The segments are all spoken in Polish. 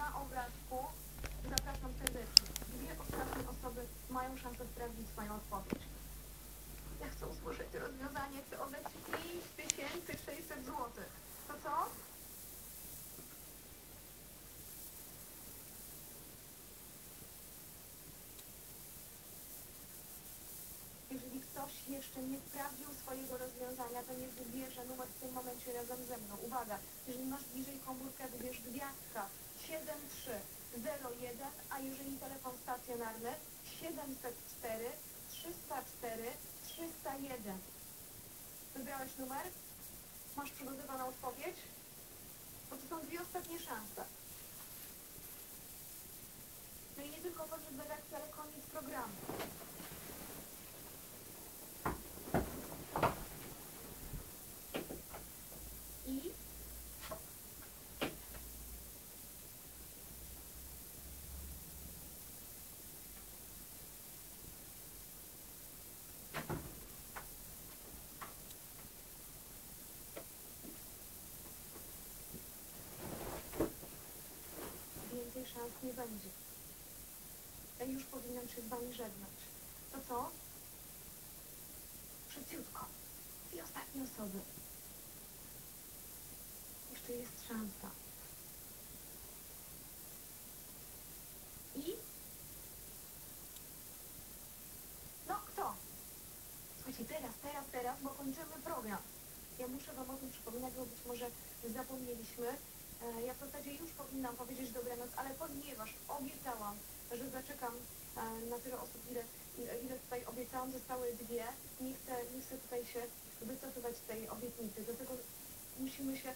na obrazku. Zapraszam serdecznie. Dwie ostatnie osoby mają szansę sprawdzić swoją odpowiedź. Ja chcę usłyszeć rozwiązanie, chcę oddać 5600 zł. To co? Jeżeli ktoś jeszcze nie sprawdził swojego rozwiązania, to niech wybierze numer w tym momencie razem ze mną. Uwaga, jeżeli masz bliżej komórkę, wybierz gwiazdka 7301, a jeżeli telefon stacjonarny 704 304 301. Wybrałeś numer? Masz przygotowaną odpowiedź? Bo to są dwie ostatnie szanse. No i nie tylko potrzeb redakcji, ale koniec programu. I szans nie będzie. Już powinnam się z wami żegnać. To co? Szybciutko. Dwie ostatnie osoby. Jeszcze jest szansa. I? No, kto? Słuchajcie, teraz, teraz, teraz, bo kończymy program. Ja muszę Wam o tym przypominać, bo być może zapomnieliśmy. E, Ja w zasadzie już powinnam powiedzieć dobranoc, ale ponieważ obiecałam, że zaczekam e, na tyle osób, ile, ile, ile tutaj obiecałam, zostały dwie, nie chcę, nie chcę tutaj się wycofywać z tej obietnicy, dlatego musimy się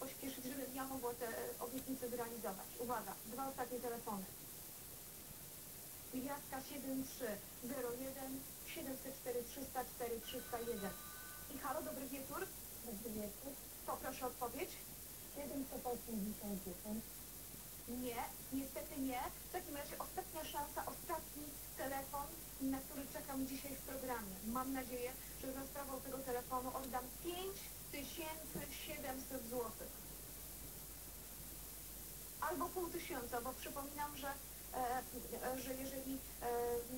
pośpieszyć, żebym ja mogła te obietnice zrealizować. Uwaga, dwa ostatnie telefony. Gwiazdka 7301 704 304 301. I halo, dobry wieczór. Dobry wieczór. Poproszę odpowiedź. 789. Nie, niestety nie. W takim razie ostatnia szansa, ostatni telefon, na który czekam dzisiaj w programie. Mam nadzieję, że za sprawą tego telefonu oddam 5700 zł. Albo pół tysiąca, bo przypominam, że, e, e, że jeżeli e,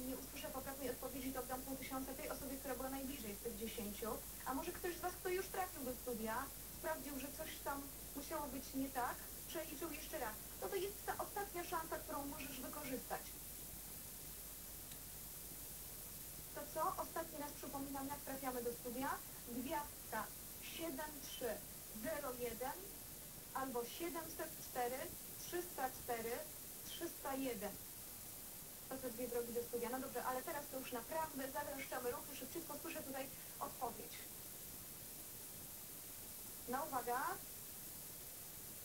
nie usłyszę poprawnej odpowiedzi, to oddam pół tysiąca tej osobie, która była najbliżej z tych 10. A może ktoś z Was, kto już trafił do studia, sprawdził, że coś tam musiało być nie tak, przeliczył jeszcze raz. No to jest ta ostatnia szansa, którą możesz wykorzystać. To co? Ostatni raz przypominam, jak trafiamy do studia. Gwiazdka 7301 albo 704 304 301. To te dwie drogi do studia. No dobrze, ale teraz to już naprawdę zagęszczamy ruchy. Szybciutko słyszę tutaj odpowiedź. No uwaga.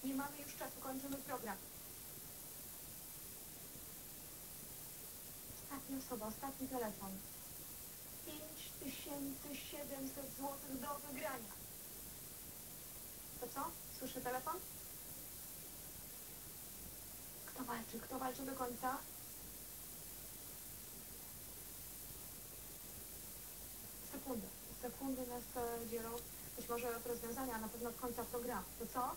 Nie mamy już czasu, kończymy program. Ostatnia osoba, ostatni telefon. 5700 zł do wygrania. To co? Słyszę telefon? Kto walczy? Kto walczy do końca? Sekundy. Sekundy nas e, dzielą być może rozwiązania, a na pewno od końca programu. To co?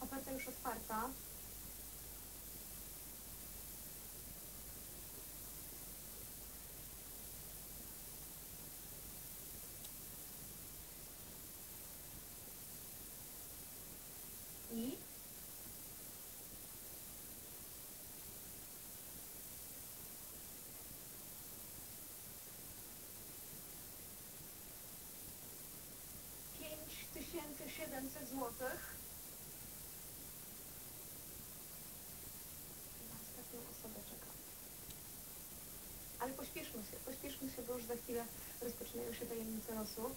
Oferta już otwarta. I pięć tysięcy siedemset złotych. Na ostatnią osobę czekam. Ale pośpieszmy się, pośpieszmy się, bo już za chwilę rozpoczynają się tajemnice losu.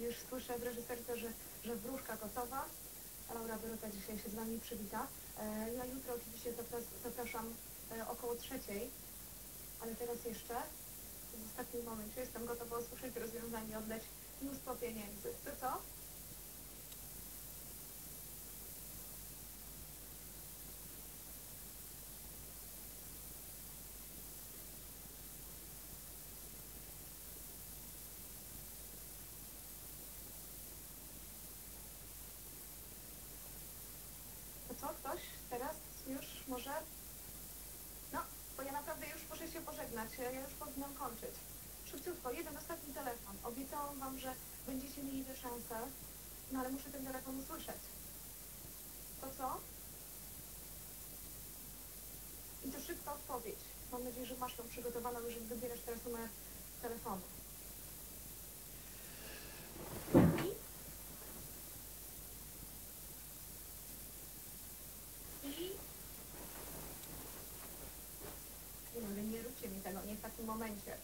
Już słyszę w reżyserce, że, że wróżka gotowa. Laura Dorota dzisiaj się z Wami przywita. E, ja jutro oczywiście zapras- zapraszam e, około trzeciej, ale teraz jeszcze w ostatnim momencie jestem gotowa usłyszeć rozwiązanie, oddać mnóstwo pieniędzy. To co? Ja już powinnam kończyć. Szybciutko, jeden ostatni telefon. Obiecałam wam, że będziecie mieli tę szansę, no ale muszę ten telefon usłyszeć. To co? I to szybka odpowiedź. Mam nadzieję, że masz ją przygotowaną, jeżeli wybierasz teraz numer telefonu. I? I? Nie mówię, nie róbcie mi tego, nie w takim momencie.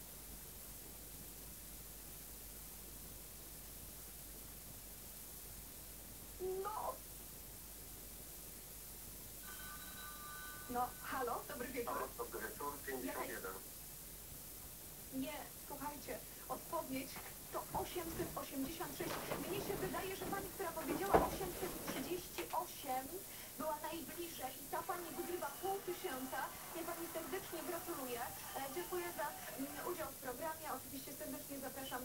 No! No, halo, dobry wieczór. Halo, dobry wieczór, 51. Nie, słuchajcie, odpowiedź to 886. Mnie się wydaje, że pani, która powiedziała 838 była najbliżej i ta pani gubiła pół tysiąca. Ja pani serdecznie gratuluję. E, dziękuję za mm, udział w programie. Oczywiście serdecznie zapraszam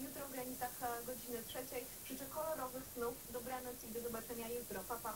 e, godziny trzeciej. Życzę kolorowych snów, dobranoc i do zobaczenia jutro. Pa, pa.